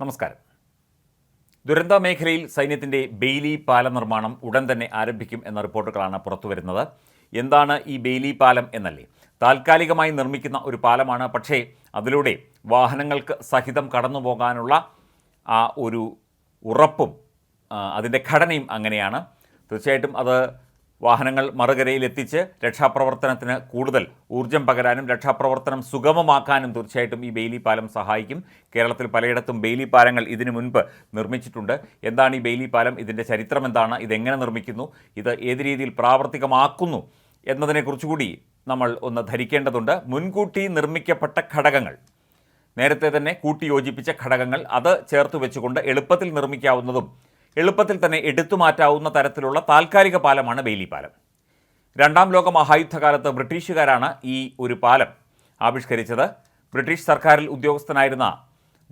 നമസ്കാരം. ദുരന്ത മേഖലയിൽ സൈന്യത്തിന്റെ ബെയിലി പാലം നിർമ്മാണം ഉടൻ തന്നെ ആരംഭിക്കും എന്ന റിപ്പോർട്ടുകളാണ് പുറത്തുവരുന്നത് എന്താണ് ഈ ബെയ്ലി പാലം എന്നല്ലേ? താൽക്കാലികമായി നിർമ്മിക്കുന്ന ഒരു പാലമാണ് പക്ഷേ അതിലൂടെ വാഹനങ്ങൾക്ക് സഹിതം കടന്നു പോകാനുള്ള ആ ഒരു ഉറപ്പും അതിന്റെ ഘടനയും അങ്ങനെയാണ്. തീർച്ചയായിട്ടും അത് വാഹനങ്ങൾ മറുകരയിലെത്തിച്ച് രക്ഷാപ്രവർത്തനത്തിന് കൂടുതൽ ഊർജം പകരാനും രക്ഷാപ്രവർത്തനം സുഗമമാക്കാനും തീർച്ചയായിട്ടും ഈ ബെയിലി പാലം സഹായിക്കും. കേരളത്തിൽ പലയിടത്തും ബെയിലി പാലങ്ങൾ ഇതിനു മുൻപ് നിർമ്മിച്ചിട്ടുണ്ട്. എന്താണ് ഈ ബെയിലി പാലം? ഇതിന്റെ ചരിത്രം എന്താണ്? ഇതെങ്ങനെ നിർമ്മിക്കുന്നു? ഇത് ഏത് രീതിയിൽ പ്രാവർത്തികമാക്കുന്നു? എന്നതിനെക്കുറിച്ചുകൂടി നമ്മൾ ഒന്ന് ധരിക്കേണ്ടതുണ്ട്. മുൻകൂട്ടി നിർമ്മിക്കപ്പെട്ട ഘടകങ്ങൾ. നേരത്തെ തന്നെ കൂട്ടിയോജിപ്പിച്ച ഘടകങ്ങൾ അത് ചേർത്ത് വെച്ചുകൊണ്ട് എളുപ്പത്തിൽ നിർമ്മിക്കാവുന്നതും എളുപ്പത്തിൽ തന്നെ എടുത്തു മാറ്റാവുന്ന തരത്തിലുള്ള താൽക്കാലിക പാലമാണ് ബെയിലി പാലം. രണ്ടാം ലോക മഹായുദ്ധകാലത്ത് ബ്രിട്ടീഷുകാരാണ് ഈ ഒരു പാലം ആവിഷ്കരിച്ചത്. ബ്രിട്ടീഷ് സർക്കാരിൽ ഉദ്യോഗസ്ഥനായിരുന്ന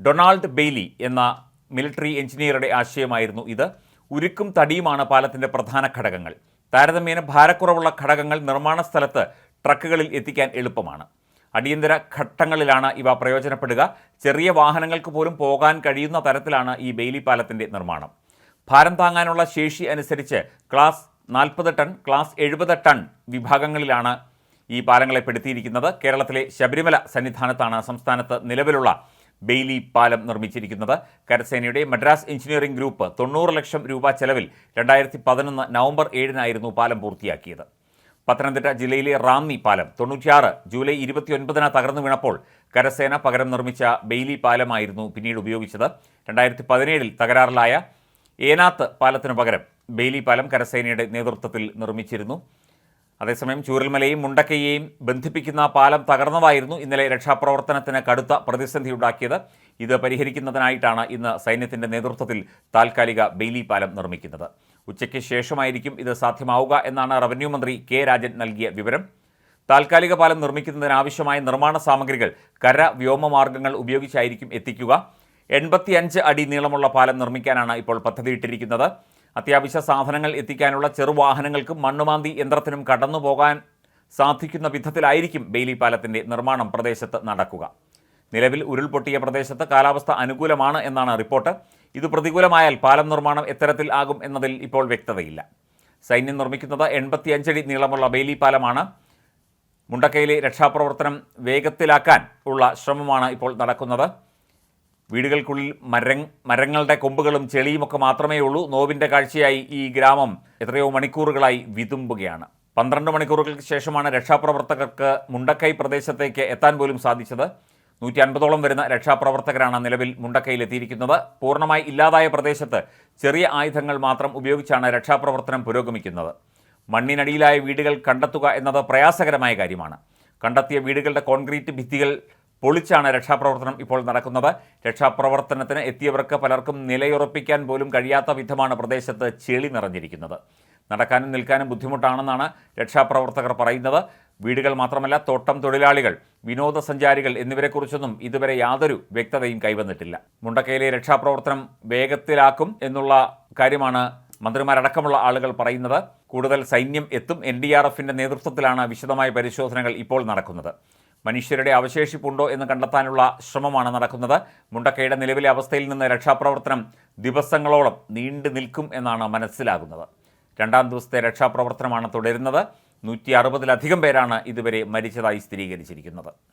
ഡൊണാൾഡ് ബെയ്ലി എന്ന മിലിറ്ററി എഞ്ചിനീയറുടെ ആശയമായിരുന്നു ഇത്. ഉരുക്കും തടിയുമാണ് പാലത്തിന്റെ പ്രധാന ഘടകങ്ങൾ. താരതമ്യേന ഭാരക്കുറവുള്ള ഘടകങ്ങൾ നിർമ്മാണ സ്ഥലത്ത് ട്രക്കുകളിൽ എത്തിക്കാൻ എളുപ്പമാണ്. അടിയന്തര ഘട്ടങ്ങളിലാണ് ഇവ പ്രയോജനപ്പെടുക. ചെറിയ വാഹനങ്ങൾക്ക് പോലും പോകാൻ കഴിയുന്ന തരത്തിലാണ് ഈ ബെയിലി പാലത്തിന്റെ നിർമ്മാണം. ഭാരം താങ്ങാനുള്ള ശേഷി അനുസരിച്ച് ക്ലാസ് നാൽപ്പത് ടൺ ക്ലാസ് എഴുപത് ടൺ വിഭാഗങ്ങളിലാണ് ഈ പാലങ്ങളെ പെടുത്തിയിരിക്കുന്നത്. കേരളത്തിലെ ശബരിമല സന്നിധാനത്താണ് സംസ്ഥാനത്ത് നിലവിലുള്ള ബെയ്ലി പാലം നിർമ്മിച്ചിരിക്കുന്നത്. കരസേനയുടെ മദ്രാസ് എഞ്ചിനീയറിംഗ് ഗ്രൂപ്പ് തൊണ്ണൂറ് ലക്ഷം രൂപ ചെലവിൽ രണ്ടായിരത്തി പതിനൊന്ന് നവംബർ ഏഴിനായിരുന്നു പാലം പൂർത്തിയാക്കിയത്. പത്തനംതിട്ട ജില്ലയിലെ റാന്നി പാലം തൊണ്ണൂറ്റിയാറ് ജൂലൈ ഇരുപത്തിയൊൻപതിന് തകർന്നു വീണപ്പോൾ കരസേന പകരം നിർമ്മിച്ച ബെയ്ലി പാലമായിരുന്നു പിന്നീട് ഉപയോഗിച്ചത്. രണ്ടായിരത്തി പതിനേഴിൽ തകരാറിലായ ഏനാത്ത് പാലത്തിനു പകരം ബെയിലി പാലം കരസേനയുടെ നേതൃത്വത്തിൽ നിർമ്മിച്ചിരുന്നു. അതേസമയം ചൂരൽമലയും മുണ്ടക്കയെയും ബന്ധിപ്പിക്കുന്ന പാലം തകർന്നതായിരുന്നു ഇന്നലെ രക്ഷാപ്രവർത്തനത്തിന് കടുത്ത പ്രതിസന്ധിയുണ്ടാക്കിയത്. ഇത് പരിഹരിക്കുന്നതിനായിട്ടാണ് ഇന്ന് സൈന്യത്തിന്റെ നേതൃത്വത്തിൽ താൽക്കാലിക ബെയിലി പാലം നിർമ്മിക്കുന്നത്. ഉച്ചയ്ക്ക് ശേഷമായിരിക്കും ഇത് സാധ്യമാവുക എന്നാണ് റവന്യൂ മന്ത്രി കെ രാജൻ നൽകിയ വിവരം. താൽക്കാലിക പാലം നിർമ്മിക്കുന്നതിനാവശ്യമായ നിർമ്മാണ സാമഗ്രികൾ കര വ്യോമ മാർഗങ്ങൾ ഉപയോഗിച്ചായിരിക്കും എത്തിക്കുക. എൺപത്തിയഞ്ച് അടി നീളമുള്ള പാലം നിർമ്മിക്കാനാണ് ഇപ്പോൾ പദ്ധതിയിട്ടിരിക്കുന്നത്. അത്യാവശ്യ സാധനങ്ങൾ എത്തിക്കാനുള്ള ചെറുവാഹനങ്ങൾക്കും മണ്ണുമാന്തി യന്ത്രത്തിനും കടന്നു പോകാൻ സാധിക്കുന്ന വിധത്തിലായിരിക്കും ബെയിലി പാലത്തിന്റെ നിർമ്മാണം പ്രദേശത്ത് നടക്കുക. നിലവിൽ ഉരുൾപൊട്ടിയ പ്രദേശത്ത് കാലാവസ്ഥ അനുകൂലമാണ് എന്നാണ് റിപ്പോർട്ട്. ഇത് പ്രതികൂലമായാൽ പാലം നിർമ്മാണം എത്തരത്തിൽ ആകും എന്നതിൽ ഇപ്പോൾ വ്യക്തതയില്ല. സൈന്യം നിർമ്മിക്കുന്നത് എൺപത്തിയഞ്ചടി നീളമുള്ള ബെയിലി പാലമാണ്. മുണ്ടക്കയിലെ രക്ഷാപ്രവർത്തനം വേഗത്തിലാക്കാൻ ഉള്ള ശ്രമമാണ് ഇപ്പോൾ നടക്കുന്നത്. വീടുകൾക്കുള്ളിൽ മര മരങ്ങളുടെ കൊമ്പുകളും ചെളിയുമൊക്കെ മാത്രമേ ഉള്ളൂ. നോവിന്റെ കാഴ്ചയായി ഈ ഗ്രാമം എത്രയോ മണിക്കൂറുകളായി വിതുമ്പുകയാണ്. പന്ത്രണ്ട് മണിക്കൂറുകൾക്ക് ശേഷമാണ് രക്ഷാപ്രവർത്തകർക്ക് മുണ്ടക്കൈ പ്രദേശത്തേക്ക് എത്താൻ പോലും സാധിച്ചത്. നൂറ്റി അൻപതോളം വരുന്ന രക്ഷാപ്രവർത്തകരാണ് നിലവിൽ മുണ്ടക്കൈയിലെത്തിയിരിക്കുന്നത്. പൂർണമായി ഇല്ലാതായ പ്രദേശത്ത് ചെറിയ ആയുധങ്ങൾ മാത്രം ഉപയോഗിച്ചാണ് രക്ഷാപ്രവർത്തനം പുരോഗമിക്കുന്നത്. മണ്ണിനടിയിലായ വീടുകൾ കണ്ടെത്തുക എന്നത് പ്രയാസകരമായ കാര്യമാണ്. കണ്ടെത്തിയ വീടുകളുടെ കോൺക്രീറ്റ് ഭിത്തികൾ പൊളിച്ചാണ് രക്ഷാപ്രവർത്തനം ഇപ്പോൾ നടക്കുന്നത്. രക്ഷാപ്രവർത്തനത്തിന് എത്തിയവർക്ക് പലർക്കും നിലയുറപ്പിക്കാൻ പോലും കഴിയാത്ത വിധമാണ് പ്രദേശത്ത് ചെളി നിറഞ്ഞിരിക്കുന്നത്. നടക്കാനും നിൽക്കാനും ബുദ്ധിമുട്ടാണെന്നാണ് രക്ഷാപ്രവർത്തകർ പറയുന്നത്. വീടുകൾ മാത്രമല്ല തോട്ടം തൊഴിലാളികൾ വിനോദസഞ്ചാരികൾ എന്നിവരെക്കുറിച്ചൊന്നും ഇതുവരെ യാതൊരു വ്യക്തതയും കൈവന്നിട്ടില്ല. മുണ്ടക്കയിലെ രക്ഷാപ്രവർത്തനം വേഗത്തിലാക്കും എന്നുള്ള കാര്യമാണ് മന്ത്രിമാരടക്കമുള്ള ആളുകൾ പറയുന്നത്. കൂടുതൽ സൈന്യം എത്തും എൻ ഡി ആർ എഫിന്റെ നേതൃത്വത്തിലാണ് വിശദമായ പരിശോധനകൾ ഇപ്പോൾ നടക്കുന്നത്. മനുഷ്യരുടെ അവശേഷിപ്പുണ്ടോ എന്ന് കണ്ടെത്താനുള്ള ശ്രമമാണ് നടക്കുന്നത്. മുണ്ടക്കയുടെ നിലവിലെ അവസ്ഥയിൽ നിന്ന് രക്ഷാപ്രവർത്തനം ദിവസങ്ങളോളം നീണ്ടു നിൽക്കും എന്നാണ് മനസ്സിലാകുന്നത്. രണ്ടാം ദിവസത്തെ രക്ഷാപ്രവർത്തനമാണ് തുടരുന്നത്. നൂറ്റി അറുപതിലധികം പേരാണ് ഇതുവരെ മരിച്ചതായി സ്ഥിരീകരിച്ചിരിക്കുന്നത്.